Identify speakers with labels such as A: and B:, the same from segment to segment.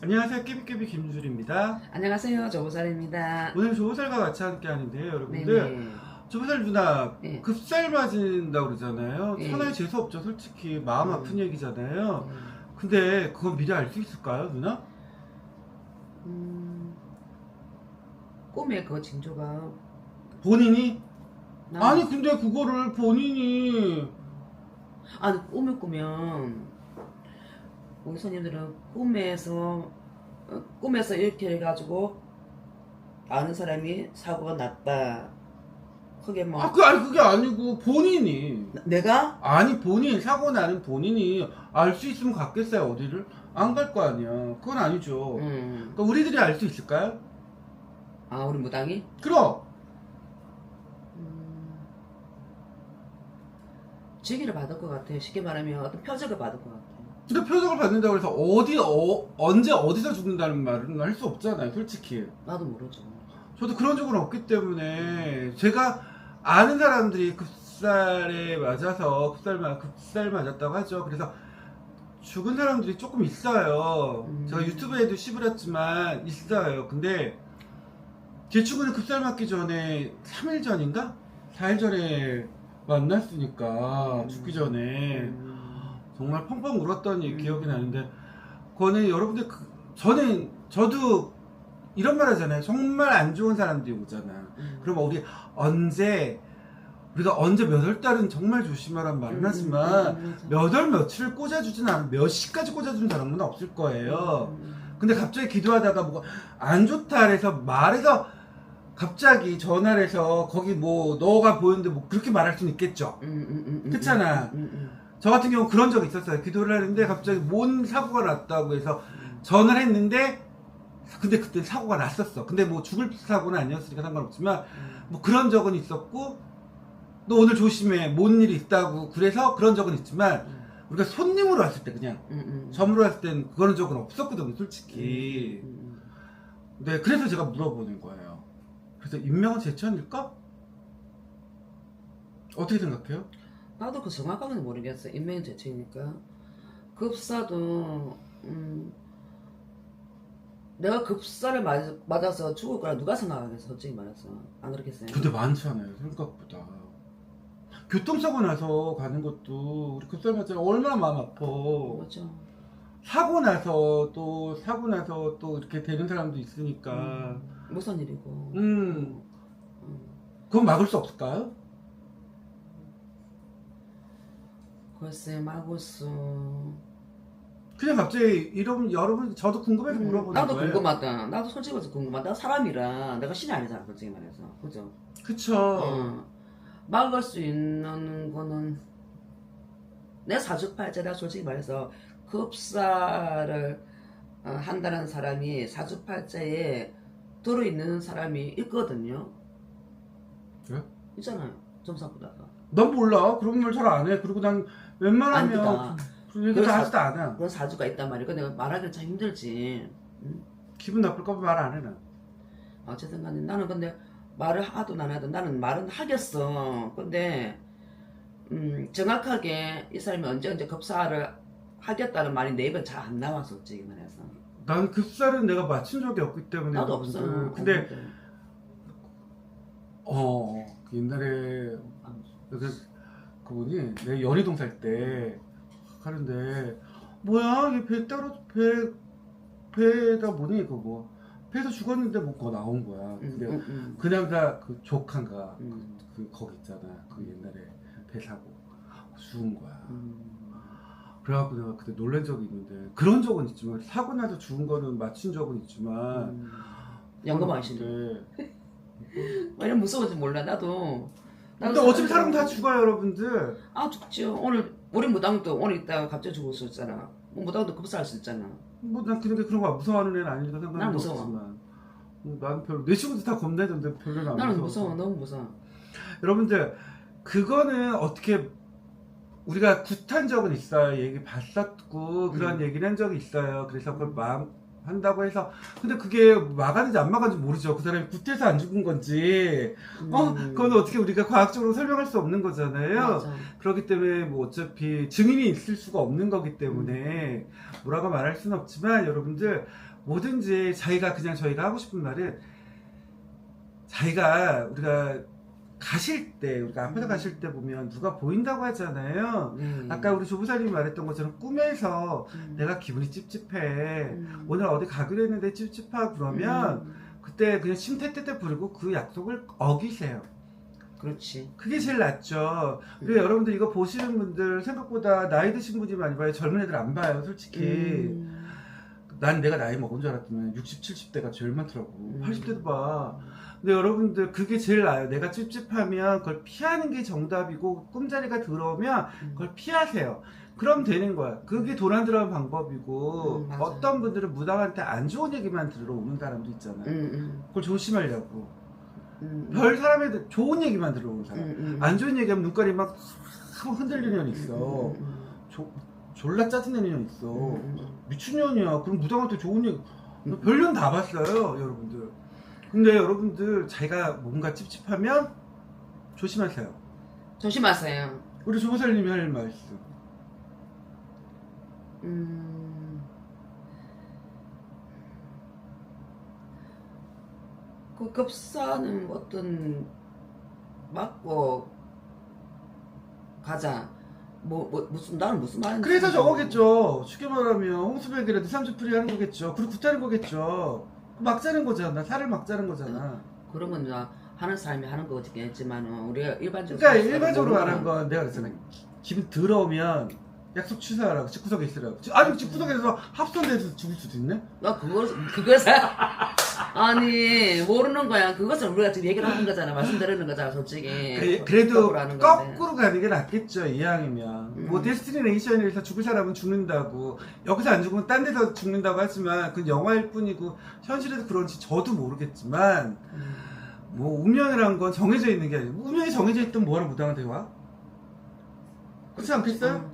A: 안녕하세요 깨비깨비 김준입니다
B: 안녕하세요. 조보살입니다.
A: 오늘 조보살과 같이 함께 하는데요 여러분들
B: 네네.
A: 조보살 누나
B: 네.
A: 급살 맞은다고 그러잖아요
B: 네.
A: 천하에 재수 없죠 솔직히 마음
B: 음.
A: 아픈 얘기잖아요
B: 음,
A: 근데 그건 미리 알 수 있을까요 누나?
B: 음, 꿈의 그 징조가
A: 본인이?
B: 난-
A: 아니 근데 그거를 본인이
B: 아니 꿈을 꾸면 우리 손님들은 꿈에서 어, 꿈에서 이렇게 해가지고 아는 사람이 사고가 났다. 그게 뭐
A: 아, 그, 아니 그게 아니고 본인이
B: 내가
A: 아니 본인 사고 나는 본인이 알 수 있으면 갔겠어요 어디를? 안 갈 거 아니야 그건 아니죠
B: 음,
A: 그러니까 우리들이 알 수 있을까요?
B: 아 우리 무당이
A: 그럼
B: 음, 지기를 받을 것 같아. 쉽게 말하면 어떤 표적을 받을 것 같아.
A: 근데 표적을 받는다고 해서 어디 어, 언제 어디서 죽는다는 말은 할 수 없잖아요 솔직히
B: 나도 모르죠.
A: 저도 그런 적은 없기 때문에 제가 아는 사람들이 급살에 맞아서 급살, 맞- 급살 맞았다고 하죠 그래서 죽은 사람들이 조금 있어요
B: 음.
A: 제가 유튜브에도 씹으렸지만 있어요 근데 제 친구는 급살 맞기 전에 3일 전인가? 4일 전에 만났으니까 죽기 전에
B: 음,
A: 정말 펑펑 울었던 이
B: 음.
A: 기억이 나는데 그거는 여러분들 그, 저는 저도 이런 말 하잖아요 정말 안 좋은 사람들이 오잖아
B: 음.
A: 그럼 우리 언제 우리가 언제 몇 월 달은 정말 조심하란 말은
B: 음,
A: 하지만. 몇 월 며칠을 꽂아주진 않아 몇 시까지 꽂아주는 사람은 없을 거예요
B: 음,
A: 근데 갑자기 기도하다가 뭐가 안 좋다 그래서 말해서 갑자기 전화를 해서 거기 뭐 너가 보였는데 뭐 그렇게 말할 수는 있겠죠 그렇잖아.
B: 음, 음,
A: 저 같은 경우 그런 적이 있었어요. 기도를 하는데 갑자기 뭔 사고가 났다고 해서
B: 음.
A: 전화를 했는데 근데 그때 사고가 났었어. 근데 뭐 죽을 사고는 아니었으니까 상관없지만
B: 음.
A: 뭐 그런 적은 있었고 너 오늘 조심해. 뭔 일이 있다고 그래서 그런 적은 있지만
B: 음,
A: 우리가 손님으로 왔을 때 그냥
B: 음, 음.
A: 점으로 왔을 땐 그런 적은 없었거든요. 솔직히.
B: 음,
A: 네, 그래서 제가 물어보는 거예요. 그래서 인명은 제천일까? 어떻게 생각해요?
B: 나도 그 정확하게는 모르겠어. 인명이 대체니까. 급사도 음, 내가 급사를 맞, 맞아서 죽을 거라 누가 생각하겠어. 솔직히 말해서 안 그렇겠어요?
A: 근데 많잖아요 생각보다 교통사고 나서 가는 것도 우리 급살 맞잖아 얼마나 마음 아파
B: 맞죠.
A: 사고 나서 또 사고 나서 또 이렇게 되는 사람도 있으니까
B: 음, 무슨 일이고.
A: 음
B: 음,
A: 그건 막을 수 없을까요?
B: 글쎄 마구스.
A: 그냥 갑자기 이런 여러분 저도 궁금해서 물어보는
B: 음, 나도
A: 거예요
B: 궁금하다. 나도 솔직히 말해서 궁금하다. 나 사람이라 내가 신이 아니잖아. 솔직히 말해서. 그죠?
A: 그쵸
B: 어. 막을 수 있는 거는 내 사주팔자다 솔직히 말해서 급사를 어, 한다는 사람이 사주팔자에 들어있는 사람이 있거든요.
A: 그래?
B: 있잖아요. 점사보다가.
A: 난 몰라 그런 말잘안 해 그리고 난 웬만하면. 그런 얘기 다 하지도 않아
B: 그런 사주가 있단 말이야. 근데 내가 말하기 참 힘들지. 응?
A: 기분 나쁠까 봐말안 해나
B: 어쨌든 간에 나는 근데 말을 하든 안 하든 나는 말은 하겠어. 근데 음, 정확하게 이 사람이 언제 언제 급사를 하겠다는 말이 내 입에 잘안 나와 솔직히 말해서.
A: 난 급살은 내가 맞춘 적이 없기 때문에
B: 나도. 없어.
A: 근데
B: 없는데.
A: 어 옛날에
B: 아,
A: 그 그분이 내 연희동 살 때 하는데 뭐야 이게 배 따로 배 배에다 뭐니 그거 뭐 배에서 죽었는데 뭐 그거 나온 거야.
B: 음,
A: 근데
B: 음, 음,
A: 그 남자 그 조카인가
B: 음,
A: 그 거기 있잖아. 그 옛날에 배 사고 죽은 거야.
B: 음.
A: 그래갖고 내가 그때 놀란 적이 있는데 그런 적은 있지만 사고 나서 죽은 거는 맞춘 적은 있지만
B: 음. 연금 하시네.
A: 근데
B: 왜 무서운지 몰라 나도.
A: 근데 어차피 사람 다 죽어요 여러분들.
B: 아 죽죠. 오늘 우리 무당도 오늘 있다가 갑자기 죽을 수 있잖아. 뭐 무당도 급사할 수 있잖아.
A: 뭐난 근데 그런 거 무서워하는 애는 아니니까
B: 난
A: 상관은
B: 무서워.
A: 없지만 뭐, 난 별로 내 친구들 다 겁내던데 별로는 안
B: 나는
A: 무서워.
B: 무서워. 너무 무서워.
A: 여러분들 그거는 어떻게 우리가 굿한 적은 있어요. 얘기 봤었고 그런
B: 음.
A: 얘기를 한 적이 있어요. 그래서 그걸 마음 한다고 해서 근데 그게 막았는지 안 막았는지 모르죠. 그 사람이 구태서 안 죽은 건지 어
B: 음.
A: 그건 어떻게 우리가 과학적으로 설명할 수 없는 거잖아요.
B: 맞아.
A: 그렇기 때문에 뭐 어차피 증인이 있을 수가 없는 거기 때문에 뭐라고 말할 수는 없지만 여러분들 뭐든지 자기가 그냥 저희가 하고 싶은 말은 자기가 우리가 가실 때 우리가 앞에서
B: 음.
A: 가실 때 보면 누가 보인다고 하잖아요.
B: 네.
A: 아까 우리 조부사님이 말했던 것처럼 꿈에서
B: 음.
A: 내가 기분이 찝찝해.
B: 음.
A: 오늘 어디 가기로 했는데 찝찝하고 그러면
B: 음.
A: 그때 그냥 심태태태 부르고 그 약속을 어기세요.
B: 그렇지.
A: 그게 제일 낫죠.
B: 음.
A: 그리고 여러분들 이거 보시는 분들 생각보다 나이 드신 분이 많이 봐요. 젊은 애들 안 봐요, 솔직히.
B: 음.
A: 난 내가 나이 먹은 줄 알았더니 60, 70대가 제일 많더라고.
B: 음.
A: 80대도 봐. 근데 여러분들 그게 제일 나아요. 내가 찝찝하면 그걸 피하는 게 정답이고 꿈자리가 들어오면
B: 음.
A: 그걸 피하세요. 그럼 되는 거야. 그게 도난들어간 방법이고
B: 음, 맞아요.
A: 어떤 분들은 무당한테 안 좋은 얘기만 들으러 오는 사람도 있잖아요.
B: 음, 음.
A: 그걸 조심하려고.
B: 음.
A: 별 사람에 좋은 얘기만 들으러 오는
B: 음,
A: 사람.
B: 음.
A: 안 좋은 얘기하면 눈깔이 막 흔들리는 년 있어.
B: 음, 음,
A: 조- 졸라 짜증내는 년 있어.
B: 음, 음.
A: 미친년이야. 그럼 무당한테 좋은 얘기. 별년 다 봤어요, 여러분들. 근데 여러분들 자기가 뭔가 찝찝하면 조심하세요.
B: 조심하세요.
A: 우리 조보살님이 할 말씀.
B: 음. 그 급사는 어떤 맞고 가자. 뭐, 뭐 무슨 나는 무슨 말인지
A: 그래서 저거겠죠. 쉽게 말하면 홍수백이라도 삼주풀이 하는 거겠죠. 그리고 굿하는 거겠죠. 막 자는 거잖아. 살을 막 자는 거잖아.
B: 그런 건 이제 하는 사람이 하는 거겠지만 우리가 일반적으로
A: 그러니까 일반적으로 말한 건 내가 그랬잖아. 기분 들어오면 약속 취소하라고 집구석에 있으라고. 아니 집구석에서 합선돼서 죽을 수도 있네.
B: 나 그거 그것을 아니 모르는 거야. 그것을 우리가 지금 얘기를 하는 거잖아. 말씀드리는 거잖아, 솔직히.
A: 그래- 그래 도
B: 거꾸로.
A: 거꾸로 가는 게 낫겠죠 이왕이면
B: 음.
A: 뭐 데스티네이션에서 죽을 사람은 죽는다고 여기서 안 죽으면 딴 데서 죽는다고 하지만 그건 영화일 뿐이고 현실에서 그런지 저도 모르겠지만
B: 음.
A: 뭐 운명이란 건 정해져 있는 게 아니고 운명이 정해져 있던 뭐하러 무당한테 와? 그렇지 않겠어요?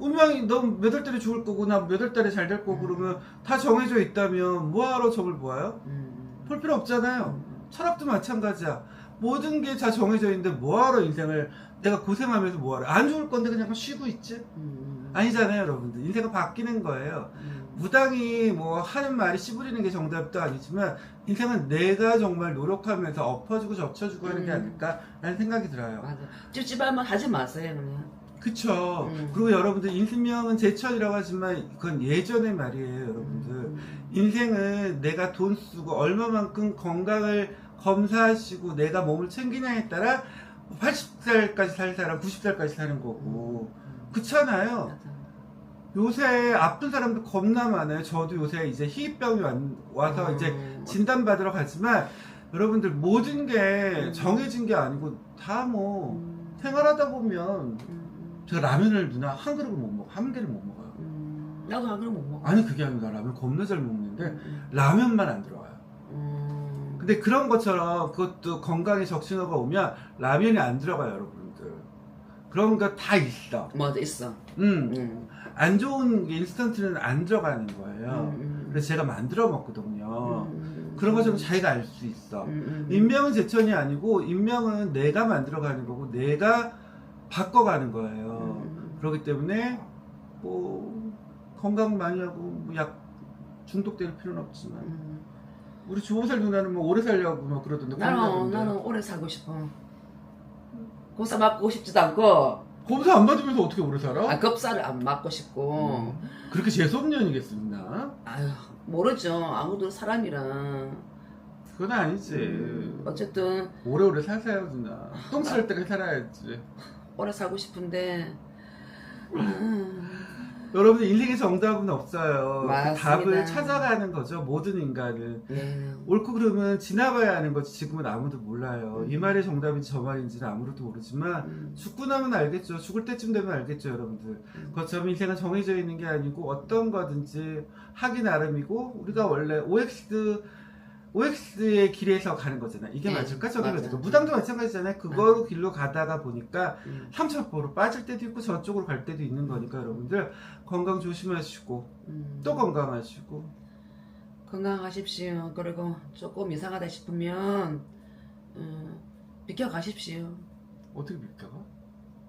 B: 음.
A: 운명이 너몇월 달에 죽을 거고 나 몇 월 달에 잘 될 거고
B: 음.
A: 그러면 다 정해져 있다면 뭐하러 점을 보아요?
B: 음.
A: 볼 필요 없잖아요
B: 음.
A: 철학도 마찬가지야. 모든 게 다 정해져 있는데 뭐하러 인생을 내가 고생하면서 뭐하러 안 죽을 건데 그냥 쉬고 있지?
B: 음.
A: 아니잖아요, 여러분들. 인생은 바뀌는 거예요.
B: 음.
A: 무당이 뭐 하는 말이 씨부리는 게 정답도 아니지만 인생은 내가 정말 노력하면서 엎어주고 젖혀주고 하는 게
B: 음.
A: 아닐까라는 생각이 들어요.
B: 맞아. 찝찝하면 하지 마세요, 그냥.
A: 그쵸.
B: 음.
A: 그리고 여러분들 인생명은 제천이라고 하지만 그건 예전의 말이에요, 여러분들.
B: 음.
A: 인생은 내가 돈 쓰고 얼마만큼 건강을 검사하시고 내가 몸을 챙기냐에 따라 80살까지 살 사람 90살까지 사는 거고 그렇잖아요
B: 맞아.
A: 요새 아픈 사람들 겁나 많아요 저도 요새 이제 희귀병이 왔- 와서
B: 음.
A: 이제 진단받으러 가지만 여러분들 모든 게
B: 음.
A: 정해진 게 아니고 다뭐
B: 음.
A: 생활하다 보면
B: 음.
A: 제가 라면을 누나 한 그릇을 못 먹어 한 개를 못 먹어요
B: 음. 나도 안 그러면 못 먹어.
A: 아니 그게 아니라 라면 겁나 잘 먹는데
B: 음.
A: 라면만 안 들어와요
B: 음.
A: 근데 그런 것처럼 그것도 건강에 적신호가 오면 라면이 안 들어가요, 여러분들. 그런 거 다 있어.
B: 뭐 있어.
A: 음,
B: 음.
A: 안 좋은 게 인스턴트는 안 들어가는 거예요.
B: 음.
A: 그래서 제가 만들어 먹거든요.
B: 음.
A: 그런 것처럼 자기가 알 수 있어.
B: 음. 음.
A: 인명은 제천이 아니고 인명은 내가 만들어가는 거고 내가 바꿔가는 거예요.
B: 음.
A: 그렇기 때문에 뭐 건강 많이 하고 뭐 약 중독될 필요는 없지만
B: 음.
A: 우리 주호살 누나는 뭐 오래 살려고 막 그러던데
B: 나는. 나는 오래 살고 싶어. 고사 맞고 싶지도 않고,
A: 검사 안 받으면서 어떻게 오래 살아?
B: 아, 급사를 안 맞고 싶고.
A: 음. 그렇게 재수없년이겠습니까?
B: 아유 모르죠. 아무도 사람이라.
A: 그건 아니지.
B: 음, 어쨌든
A: 오래오래 사세요 누나. 똥쌀 때까지 살아야지.
B: 오래 살고 싶은데. 음.
A: 여러분 인생의 정답은 없어요. 그. 답을 찾아가는 거죠. 모든 인간은
B: 예.
A: 옳고 그름은 지나봐야 하는 거지. 지금은 아무도 몰라요.
B: 음.
A: 이 말이 정답인지 저 말인지는 아무도 모르지만
B: 음.
A: 죽고 나면 알겠죠. 죽을 때쯤 되면 알겠죠, 여러분들.
B: 음.
A: 그것처럼 인생은 정해져 있는 게 아니고 어떤 거든지 하기 나름이고 우리가 원래 OX OX의 길에서 가는 거잖아. 이게
B: 네,
A: 맞을까? 저게
B: 맞아.
A: 맞을까? 무당도 마찬가지잖아요. 그거로 길로 가다가 보니까
B: 음.
A: 삼천포로 빠질 때도 있고 저쪽으로 갈 때도 있는 거니까 여러분들 건강 조심하시고
B: 음.
A: 또 건강하시고
B: 건강하십시오. 그리고 조금 이상하다 싶으면 음, 비켜가십시오.
A: 어떻게 믿겨가?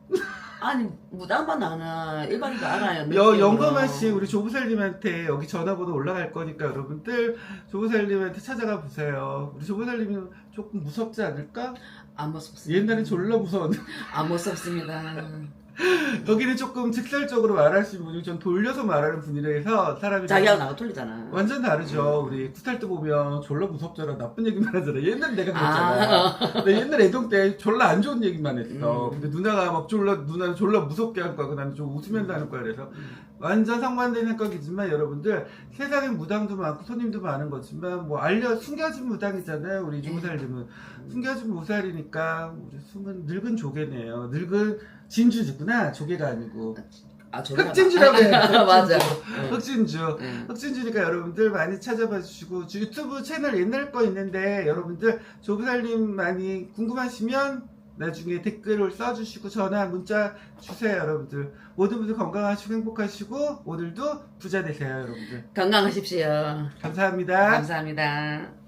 B: 아니 무당만 아나 일반인도 알아요.
A: 여. 영검아 씨 우리 조부살님한테 여기 전화번호 올라갈 거니까 여러분들 조부살님한테 찾아가 보세요. 우리 조부살님은 조금 무섭지 않을까?
B: 안 무섭습니다.
A: 옛날엔 졸라 무서웠는데
B: 안 무섭습니다.
A: 여기는 조금 직설적으로 말하시는 분이 전 돌려서 말하는 분이라서 사람이
B: 자기하고 나하고 틀리잖아.
A: 완전 다르죠. 우리 쿠탈 때 보면 졸라 무섭잖아. 나쁜 얘기만 하잖아. 옛날 내가 그랬잖아.
B: 아,
A: 나 옛날 애동 때 졸라 안 좋은 얘기만 했어.
B: 음.
A: 근데 누나가 막 졸라 누나는 졸라 무섭게 할 거야. 나는 좀 웃으면서 하는 거야. 그래서 완전 상반된 생각이지만 여러분들 세상에 무당도 많고 손님도 많은 거지만 뭐 알려 숨겨진 무당이잖아요. 우리 조살님은 숨겨진 무살이니까 우리 숨은 늙은 조개네요. 늙은 진주지구나. 조개가 아니고
B: 아 저기
A: 흑진주라고 해.
B: 맞아.
A: 흑진주.
B: 응.
A: 흑진주니까 여러분들 많이 찾아봐 주시고 주- 유튜브 채널 옛날 거 있는데 여러분들 조부살님 많이 궁금하시면 나중에 댓글을 써주시고 전화 문자 주세요 여러분들 모든 분들 건강하시고 행복하시고 오늘도 부자 되세요 여러분들
B: 건강하십시오.
A: 감사합니다
B: 감사합니다.